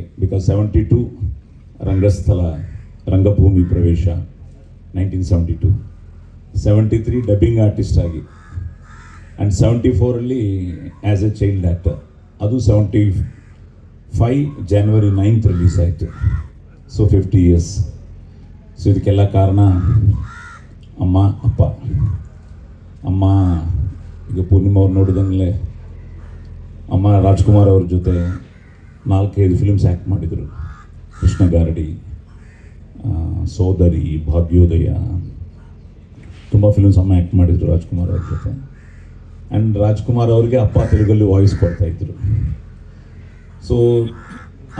ಆಗಿ because seventy to ರಂಗಸ್ಥಳ, ರಂಗಭೂಮಿ ಪ್ರವೇಶ nineteen seventy two seventy three dubbing artist ಆಗಿ. ಆ್ಯಂಡ್ ಸೆವೆಂಟಿ ಫೋರಲ್ಲಿ ಆ್ಯಸ್ ಎ ಚೈಲ್ಡ್ ಆ್ಯಕ್ಟರ್ ಅದು seventy five January ninth release ಆಯಿತು. ಸೊ ಫಿಫ್ಟಿ ಇಯರ್ಸ್ ಸೊ ಇದಕ್ಕೆಲ್ಲ ಕಾರಣ ಅಮ್ಮ, ಅಪ್ಪ. ಅಮ್ಮ, ಈಗ ಪೂರ್ಣಿಮಾ ಅವ್ರು ನೋಡಿದಂಗಲೇ ಅಮ್ಮ ರಾಜ್ಕುಮಾರ್ ಅವ್ರ ಜೊತೆ ನಾಲ್ಕೈದು ಫಿಲ್ಮ್ಸ್ ಆ್ಯಕ್ಟ್ ಮಾಡಿದರು. ಕೃಷ್ಣ ಗಾರಡಿ ಸೋದರಿ, ಭಾಗ್ಯೋದಯ. ತುಂಬ ಫಿಲ್ಮ್ಸ್ ಅಮ್ಮ ಆ್ಯಕ್ಟ್ ಮಾಡಿದರು ರಾಜ್ಕುಮಾರ್ ಅವ್ರ ಜೊತೆ. ಆ್ಯಂಡ್ ರಾಜ್ಕುಮಾರ್ ಅವರಿಗೆ ಅಪ್ಪ ತೆಲುಗಲ್ಲಿ ವಾಯ್ಸ್ ಕೊಡ್ತಾ ಇದ್ರು. ಸೊ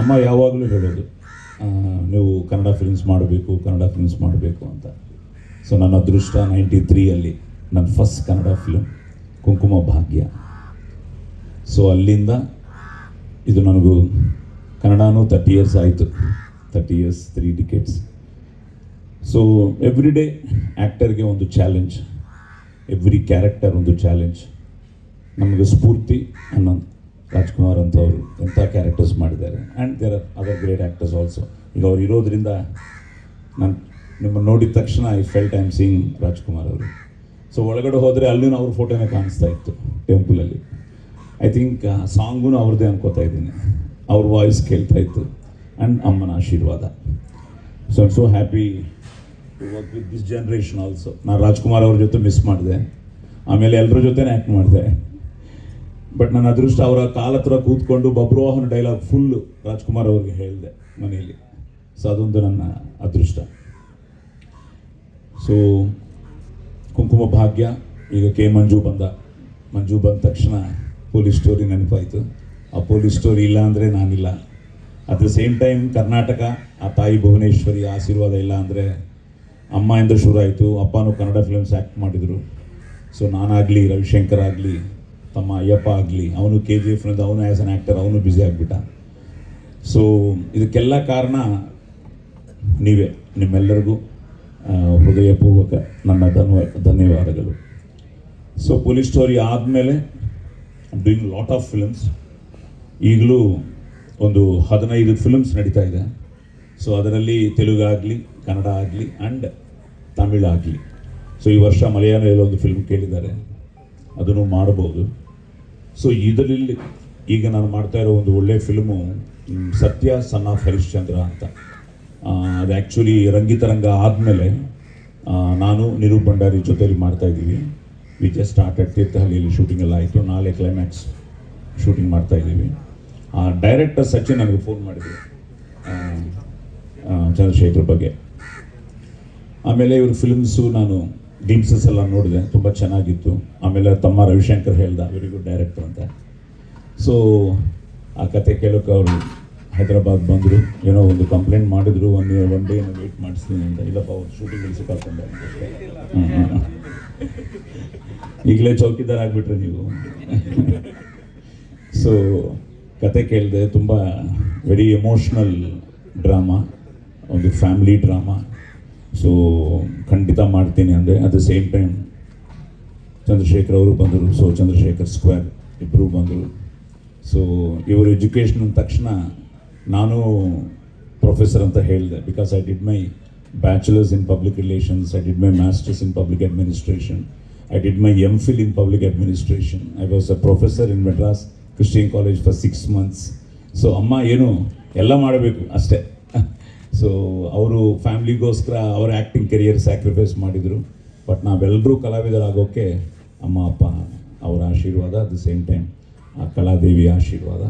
ಅಮ್ಮ ಯಾವಾಗಲೂ ಹೇಳೋದು ನೀವು ಕನ್ನಡ ಫಿಲ್ಮ್ಸ್ ಮಾಡಬೇಕು, ಕನ್ನಡ ಫಿಲ್ಮ್ಸ್ ಮಾಡಬೇಕು ಅಂತ. ಸೊ ನನ್ನ ಅದೃಷ್ಟ ನೈಂಟಿ ತ್ರೀಯಲ್ಲಿ ನನ್ನ ಫಸ್ಟ್ ಕನ್ನಡ ಫಿಲ್ಮ್ ಕುಂಕುಮ ಭಾಗ್ಯ. ಸೊ ಅಲ್ಲಿಂದ ಇದು ನನಗೂ ಕನ್ನಡನೂ ತರ್ಟಿ ಇಯರ್ಸ್ ಆಯಿತು. Thirty years three tickets so every day ಆ್ಯಕ್ಟರ್ಗೆ ಒಂದು ಚಾಲೆಂಜ್ ಎವ್ರಿ ಕ್ಯಾರೆಕ್ಟರ್ ಒಂದು ಚಾಲೆಂಜ್ ನಮಗೆ ಸ್ಫೂರ್ತಿ ಅನ್ನೋ ರಾಜ್ಕುಮಾರ್ ಅಂತವರು ಎಂಥ ಕ್ಯಾರೆಕ್ಟರ್ಸ್ ಮಾಡಿದ್ದಾರೆ. And there are other great actors also ಈಗ ಅವ್ರು ಇರೋದ್ರಿಂದ ನಾನು ನಿಮ್ಮನ್ನು ನೋಡಿದ ತಕ್ಷಣ I felt I am seeing Rajkumar ಅವರು. ಸೊ ಒಳಗಡೆ ಹೋದರೆ ಅಲ್ಲಿನೂ ಅವ್ರ ಫೋಟೋನೇ ಕಾಣಿಸ್ತಾ ಇತ್ತು ಟೆಂಪಲಲ್ಲಿ ಐ ಥಿಂಕ್ ಸಾಂಗೂ ಅವ್ರದ್ದೇ ಅನ್ಕೋತಾ ಇದ್ದೀನಿ. ಅವ್ರ ವಾಯ್ಸ್ ಕೇಳ್ತಾ ಇತ್ತು. ಆ್ಯಂಡ್ ಅಮ್ಮನ ಆಶೀರ್ವಾದ. So I'm so happy to work with this generation also ನಾನು ರಾಜ್ಕುಮಾರ್ ಅವ್ರ ಜೊತೆ ಮಿಸ್ ಮಾಡಿದೆ. ಆಮೇಲೆ ಎಲ್ಲರ ಜೊತೆನೇ ಆ್ಯಕ್ಟ್ ಮಾಡಿದೆ. ಬಟ್ ನನ್ನ ಅದೃಷ್ಟ ಅವರ ಕಾಲ ಹತ್ರ ಕೂತ್ಕೊಂಡು ಬಬ್ರುವಾಹನ ಡೈಲಾಗ್ ಫುಲ್ಲು ರಾಜ್ಕುಮಾರ್ ಅವ್ರಿಗೆ ಹೇಳಿದೆ ಮನೆಯಲ್ಲಿ. ಸೊ ಅದೊಂದು ನನ್ನ ಅದೃಷ್ಟ. ಸೊ ಕುಂಕುಮ ಭಾಗ್ಯ, ಈಗ ಕೆ ಮಂಜು ಬಂದ. ಮಂಜು ಬಂದ ತಕ್ಷಣ ಪೊಲೀಸ್ ಸ್ಟೋರಿ ನೆನಪಾಯಿತು. ಆ ಪೊಲೀಸ್ ಸ್ಟೋರಿ ಇಲ್ಲ ಅಂದರೆ ನಾನಿಲ್ಲ. At the same time Karnataka, ಆ ತಾಯಿ ಭುವನೇಶ್ವರಿ ಆಶೀರ್ವಾದ ಇಲ್ಲ ಅಂದರೆ ಅಮ್ಮಯಿಂದ ಶುರು ಆಯಿತು. ಅಪ್ಪನೂ ಕನ್ನಡ ಫಿಲ್ಮ್ಸ್ ಆ್ಯಕ್ಟ್ ಮಾಡಿದರು. ಸೊ ನಾನಾಗಲಿ, ರವಿಶಂಕರ್ ಆಗಲಿ, ತಮ್ಮ ಅಯ್ಯಪ್ಪ ಆಗಲಿ, ಅವನು ಕೆ ಜಿ ಎಫ್ನಿಂದ ಅವನು ಆ್ಯಸ್ ಅನ್ ಆ್ಯಕ್ಟರ್ ಅವನು ಬ್ಯುಸಿ ಆಗಿಬಿಟ್ಟ. ಸೊ ಇದಕ್ಕೆಲ್ಲ ಕಾರಣ ನೀವೇ, ನಿಮ್ಮೆಲ್ಲರಿಗೂ ಹೃದಯಪೂರ್ವಕ ನನ್ನ ಧನ್ಯವಾದಗಳು. ಸೊ ಪೊಲೀಸ್ ಸ್ಟೋರಿ ಆದಮೇಲೆ ಡೂಯಿಂಗ್ ಲಾಟ್ ಆಫ್ ಫಿಲ್ಮ್ಸ್ ಈಗಲೂ ಒಂದು ಹದಿನೈದು ಫಿಲ್ಮ್ಸ್ ನಡೀತಾ ಇದೆ. ಸೊ ಅದರಲ್ಲಿ ತೆಲುಗು ಆಗಲಿ, ಕನ್ನಡ ಆಗಲಿ ಆ್ಯಂಡ್ ತಮಿಳ್ ಆಗಲಿ. ಸೊ ಈ ವರ್ಷ ಮಲಯಾಳದಲ್ಲಿ ಒಂದು ಫಿಲ್ಮ್ ಕೇಳಿದ್ದಾರೆ. ಅದನ್ನು ಮಾಡ್ಬೋದು. ಸೊ ಇದರಲ್ಲಿ ಈಗ ನಾನು ಮಾಡ್ತಾ ಇರೋ ಒಂದು ಒಳ್ಳೆಯ ಫಿಲ್ಮು ಸತ್ಯ ಸನ್ ಆಫ್ ಹರಿಶ್ಚಂದ್ರ ಅಂತ. ಅದು ಆ್ಯಕ್ಚುಲಿ ರಂಗಿತರಂಗ ಆದಮೇಲೆ ನಾನು ನಿರೂಪ್ ಭಂಡಾರಿ ಜೊತೆಯಲ್ಲಿ ಮಾಡ್ತಾ ಇದ್ದೀವಿ. ವಿ ಜಸ್ಟ್ ಸ್ಟಾರ್ಟೆಡ್ ತೀರ್ಥಹಳ್ಳಿಯಲ್ಲಿ ಶೂಟಿಂಗ್ ಎಲ್ಲ ಆಯಿತು. ನಾಳೆ ಕ್ಲೈಮ್ಯಾಕ್ಸ್ ಶೂಟಿಂಗ್ ಮಾಡ್ತಾ ಇದ್ದೀವಿ. ಆ ಡೈರೆಕ್ಟರ್ ಸಚಿನ್ ನನಗೆ ಫೋನ್ ಮಾಡಿದ್ರು. ಚಂದ್ರಶೇಖರ್ ಬಗ್ಗೆ. ಆಮೇಲೆ ಇವ್ರ ಫಿಲ್ಮ್ಸು ನಾನು ಡೀಮ್ಸಸ್ ಎಲ್ಲ ನೋಡಿದೆ. ತುಂಬ ಚೆನ್ನಾಗಿತ್ತು. ಆಮೇಲೆ ತಮ್ಮ ರವಿಶಂಕರ್ ಹೇಳ್ದ ವೆರಿ ಗುಡ್ ಡೈರೆಕ್ಟರ್ ಅಂತ. ಸೊ ಆ ಕತೆ ಕೇಳೋಕೆ ಅವರು ಹೈದರಾಬಾದ್ ಬಂದರು, ಏನೋ ಒಂದು ಕಂಪ್ಲೇಂಟ್ ಮಾಡಿದ್ರು ಒನ್ ಇಯರ್ ಒನ್ ಡೇ ಏನೋ ವೇಟ್ ಮಾಡಿಸ್ತೀನಿ ಅಂತ. ಇಲ್ಲಪ್ಪ ಅವ್ರು ಶೂಟಿಂಗ್ ಸಿಕ್ಕಾಕೊಂಡೆ. ಈಗಲೇ ಚೌಕಿದಾರ ಆಗಿಬಿಟ್ರೆ ನೀವು. ಸೊ ಕತೆ ಕೇಳಿದೆ, ತುಂಬ ವೆರಿ ಎಮೋಷ್ನಲ್ ಡ್ರಾಮಾ ಒಂದು ಫ್ಯಾಮಿಲಿ ಡ್ರಾಮಾ ಸೊ ಖಂಡಿತ ಮಾಡ್ತೀನಿ ಅಂದರೆ at the same time Chandrashekar ಅವರು ಬಂದರು. ಸೊ ಚಂದ್ರಶೇಖರ್ ಸ್ಕ್ವೇರ್ ಇಬ್ಬರು ಬಂದರು. ಸೊ ಇವರು ಎಜುಕೇಷನ್ ಅಂದ ತಕ್ಷಣ ನಾನು ಪ್ರೊಫೆಸರ್ ಅಂತ ಹೇಳಿದೆ because I did my bachelors in public relations I did my masters in public administration I did my M Phil in public administration I was a professor in Madras Christian college for six months so ಅಮ್ಮ ಏನು, ಎಲ್ಲ ಮಾಡಬೇಕು ಅಷ್ಟೇ. So ಅವರು ಫ್ಯಾಮ್ಲಿಗೋಸ್ಕರ ಅವ್ರ acting career sacrifice ಮಾಡಿದರು. But ನಾವೆಲ್ಲರೂ ಕಲಾವಿದರಾಗೋಕ್ಕೆ ಅಮ್ಮ, ಅಪ್ಪ ಅವರ ಆಶೀರ್ವಾದ ಅಟ್ ದ ಸೇಮ್ ಟೈಮ್ ಆ ಕಲಾದೇವಿ ಆಶೀರ್ವಾದ.